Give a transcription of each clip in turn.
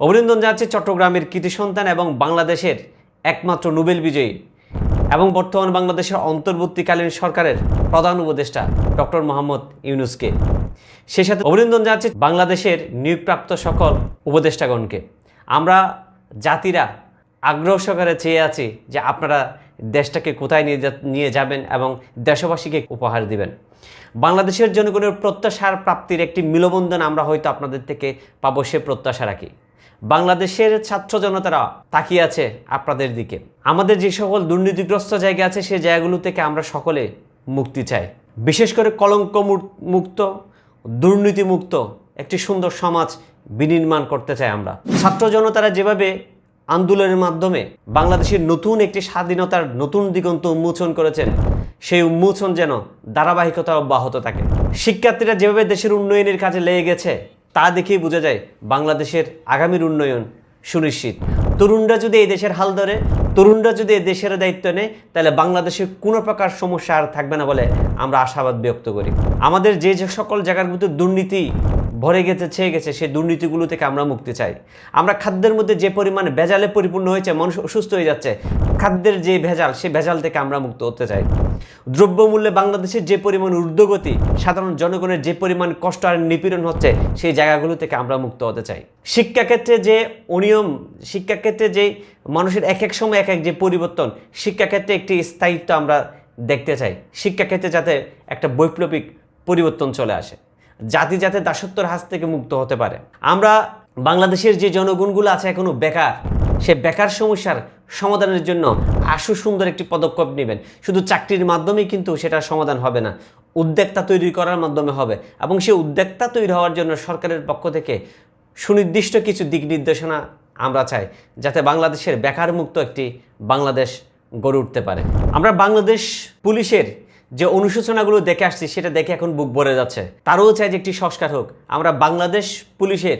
অভিনন্দন যাচ্ছে চট্টগ্রামের কৃতি সন্তান এবং বাংলাদেশের একমাত্র নোবেল বিজয়ী এবং বর্তমান বাংলাদেশের অন্তর্বর্তীকালীন সরকারের প্রধান উপদেষ্টা ডক্টর মোহাম্মদ ইউনুসকে। সেই সাথে অভিনন্দন যাচ্ছে বাংলাদেশের নিয়োগপ্রাপ্ত সকল উপদেষ্টাগণকে। আমরা জাতিরা আগ্রহ সহকারে চেয়ে আছি যে আপনারা দেশটাকে কোথায় নিয়ে নিয়ে যাবেন এবং দেশবাসীকে উপহার দিবেন। বাংলাদেশের জনগণের প্রত্যাশার প্রাপ্তির একটি মিলবন্ধন আমরা হয়তো আপনাদের থেকে পাবো সে প্রত্যাশা রাখি। বাংলাদেশের ছাত্র জনতারা তাকিয়ে আছে আপনাদের দিকে। আমাদের যে সকল দুর্নীতিগ্রস্ত জায়গা আছে, সেই জায়গাগুলো থেকে আমরা সকলে মুক্তি চাই। বিশেষ করে কলঙ্ক মুক্ত, দুর্নীতিমুক্ত একটি সুন্দর সমাজ বিনির্মাণ করতে চাই আমরা। ছাত্র জনতারা যেভাবে আন্দোলনের মাধ্যমে বাংলাদেশের নতুন একটি স্বাধীনতার নতুন দিগন্ত উন্মোচন করেছেন, সেই উন্মোচন যেন ধারাবাহিকতা অব্যাহত থাকে। শিক্ষার্থীরা যেভাবে দেশের উন্নয়নের কাজে লেগে গেছে তা দেখেই বোঝা যায় বাংলাদেশের আগামীর উন্নয়ন সুনিশ্চিত। তরুণরা যদি এই দেশের হাল ধরে তরুণরা যদি দেশের দায়িত্ব নেয়, তাহলে বাংলাদেশের কোনো প্রকার সমস্যা আর থাকবে না বলে আমরা আশাবাদ ব্যক্ত করি। আমাদের যে যে সকল জায়গাগুলোতে দুর্নীতি ভরে গেছে, ছেয়ে গেছে, সেই দুর্নীতিগুলো থেকে আমরা মুক্তি চাই। আমরা খাদ্যের মধ্যে যে পরিমাণ ভেজালে পরিপূর্ণ হয়েছে, মানুষ অসুস্থ হয়ে যাচ্ছে, খাদ্যের যে ভেজাল, সেই ভেজাল থেকে আমরা মুক্ত হতে চাই। দ্রব্যমূল্যে বাংলাদেশের যে পরিমাণ ঊর্ধ্বগতি, সাধারণ জনগণের যে পরিমাণ কষ্ট আর নিপীড়ন হচ্ছে, সেই জায়গাগুলো থেকে আমরা মুক্ত হতে চাই। শিক্ষাক্ষেত্রে যে অনিয়ম, শিক্ষাক্ষেত্রে যে মানুষের এক এক সময় এক এক যে পরিবর্তন শিক্ষাক্ষেত্রে একটি স্থায়িত্ব আমরা দেখতে চাই। শিক্ষাক্ষেত্রে যাতে একটা বৈপ্লবিক পরিবর্তন চলে আসে। জাতি যাতে দাসত্বর হাত থেকে মুক্ত হতে পারে। আমরা বাংলাদেশের যে জনগণগুলো আছে এখনও বেকার, সে বেকার সমস্যার সমাধানের জন্য আশু সুন্দর একটি পদক্ষেপ নেবেন। শুধু চাকরির মাধ্যমেই কিন্তু সেটা সমাধান হবে না, উদ্যোক্তা তৈরি করার মাধ্যমে হবে এবং সেই উদ্যোক্তা তৈরি হওয়ার জন্য সরকারের পক্ষ থেকে সুনির্দিষ্ট কিছু দিক নির্দেশনা আমরা চাই যাতে বাংলাদেশের বেকার মুক্ত একটি বাংলাদেশ গড়ে উঠতে পারে। আমরা বাংলাদেশ পুলিশের যে অনুশোচনাগুলো দেখে আসছি, সেটা দেখে এখন বুক ভরে যাচ্ছে। তারও চাই যে একটি সংস্কার হোক। আমরা বাংলাদেশ পুলিশের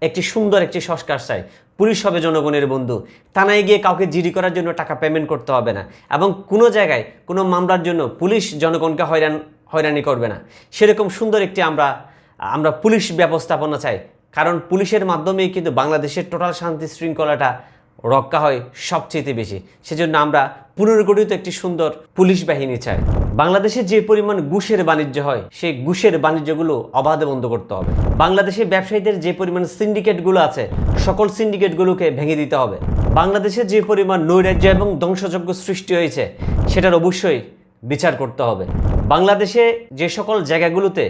একটি সুন্দর একটি সংস্কার চাই। পুলিশ হবে জনগণের বন্ধু। থানায় গিয়ে কাউকে জিডি করার জন্য টাকা পেমেন্ট করতে হবে না। এবং কোনো জায়গায় কোনো মামলার জন্য পুলিশ জনগণকে হয়রান হয়রানি করবে না। সেরকম সুন্দর একটি আমরা আমরা পুলিশ ব্যবস্থাপনা চাই। কারণ পুলিশের মাধ্যমেই কিন্তু বাংলাদেশের টোটাল শান্তি শৃঙ্খলাটা রক্ষা হয় সবচেয়ে বেশি। সেজন্য আমরা পুনর্গঠিত একটি সুন্দর পুলিশ বাহিনী চাই। বাংলাদেশে যে পরিমাণ ঘুষের বাণিজ্য হয়, সেই ঘুষের বাণিজ্যগুলো অবাধে বন্ধ করতে হবে। বাংলাদেশে ব্যবসায়ীদের যে পরিমাণ সিন্ডিকেটগুলো আছে, সকল সিন্ডিকেটগুলোকে ভেঙে দিতে হবে। বাংলাদেশে যে পরিমাণ নৈরাজ্য এবং ধ্বংসযজ্ঞ সৃষ্টি হয়েছে, সেটার অবশ্যই বিচার করতে হবে। বাংলাদেশে যে সকল জায়গাগুলোতে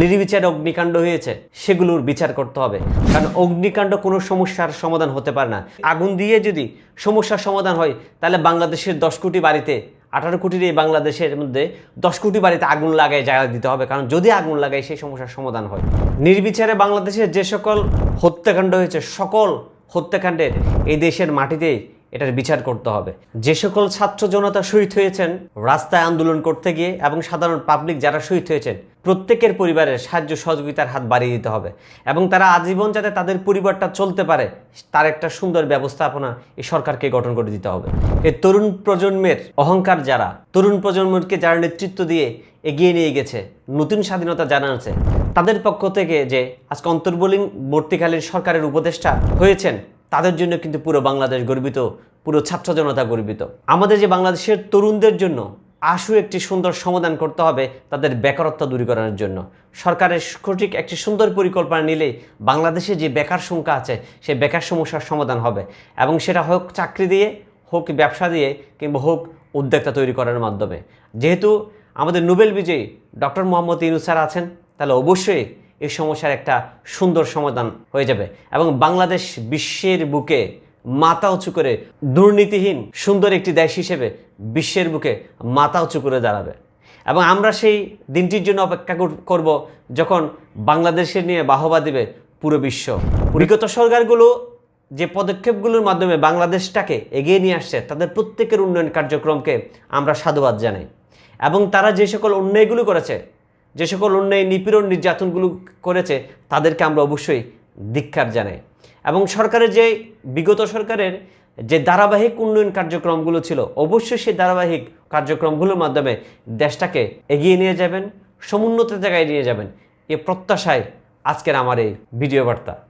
নির্বিচার অগ্নিকাণ্ড হয়েছে, সেগুলোর বিচার করতে হবে। কারণ অগ্নিকাণ্ড কোনো সমস্যার সমাধান হতে পারে না। আগুন দিয়ে যদি সমস্যার সমাধান হয়, তাহলে বাংলাদেশের দশ কোটি বাড়িতে, আঠারো কোটির এই বাংলাদেশের মধ্যে দশ কোটি বাড়িতে আগুন লাগায় জায়গা দিতে হবে। কারণ যদি আগুন লাগায়, সেই সমস্যার সমাধান হয়। নির্বিচারে বাংলাদেশের যে সকল হত্যাকাণ্ড হয়েছে, সকল হত্যাকাণ্ডের এই দেশের মাটিতেই এটার বিচার করতে হবে। যে সকল ছাত্র জনতা শহীদ হয়েছেন, রাস্তায় আন্দোলন করতে গিয়ে এবং সাধারণ পাবলিক যারা শহীদ হয়েছেন প্রত্যেকের পরিবারের সাহায্য সহযোগিতার হাত বাড়িয়ে দিতে হবে এবং তারা আজীবন যাতে তাদের পরিবারটা চলতে পারে, তার একটা সুন্দর ব্যবস্থাপনা এই সরকারকে গঠন করে দিতে হবে। এই তরুণ প্রজন্মের অহংকার যারা, তরুণ প্রজন্মকে যারা নেতৃত্ব দিয়ে এগিয়ে নিয়ে গেছে, নতুন স্বাধীনতা জানাচ্ছে তাদের পক্ষ থেকে যে আজকে অন্তর্বলীন অন্তর্বর্তীকালীন সরকারের উপদেষ্টা হয়েছেন, তাদের জন্য কিন্তু পুরো বাংলাদেশ গর্বিত, পুরো ছাত্র জনতা গর্বিত। আমাদের যে বাংলাদেশের তরুণদের জন্য আশু একটি সুন্দর সমাধান করতে হবে তাদের বেকারত্ব দূরীকরণের জন্য। সরকারের সঠিক একটি সুন্দর পরিকল্পনা নিলেই বাংলাদেশে যে বেকার সংখ্যা আছে সেই বেকার সমস্যার সমাধান হবে এবং সেটা হোক চাকরি দিয়ে, হোক ব্যবসা দিয়ে কিংবা হোক উদ্যোক্তা তৈরি করার মাধ্যমে। যেহেতু আমাদের নোবেল বিজয়ী ডক্টর মোহাম্মদ ইনুসার আছেন, তাহলে অবশ্যই এই সমস্যার একটা সুন্দর সমাধান হয়ে যাবে এবং বাংলাদেশ বিশ্বের বুকে মাথা উঁচু করে দুর্নীতিহীন সুন্দর একটি দেশ হিসেবে বিশ্বের বুকে মাথা উঁচু করে দাঁড়াবে। এবং আমরা সেই দিনটির জন্য অপেক্ষা কর- করব যখন বাংলাদেশের নিয়ে বাহবা দিবে পুরো বিশ্ব। বিগত সরকারগুলো যে পদক্ষেপগুলোর মাধ্যমে বাংলাদেশটাকে এগিয়ে নিয়ে আসছে, তাদের প্রত্যেকের উন্নয়ন কার্যক্রমকে আমরা সাধুবাদ জানাই। এবং তারা যে সকল অন্যায়গুলো করেছে, যে সকল অন্যায় নিপীড়ন নির্যাতনগুলো করেছে, তাদেরকে আমরা অবশ্যই ধিক্ষার জানায়। এবং সরকারের যে, বিগত সরকারের যে ধারাবাহিক উন্নয়ন কার্যক্রমগুলো ছিল, অবশ্যই সেই ধারাবাহিক কার্যক্রমগুলোর মাধ্যমে দেশটাকে এগিয়ে নিয়ে যাবেন, সমুন্নত জায়গায় নিয়ে যাবেন, এ প্রত্যাশায় আজকের আমার এই ভিডিও বার্তা।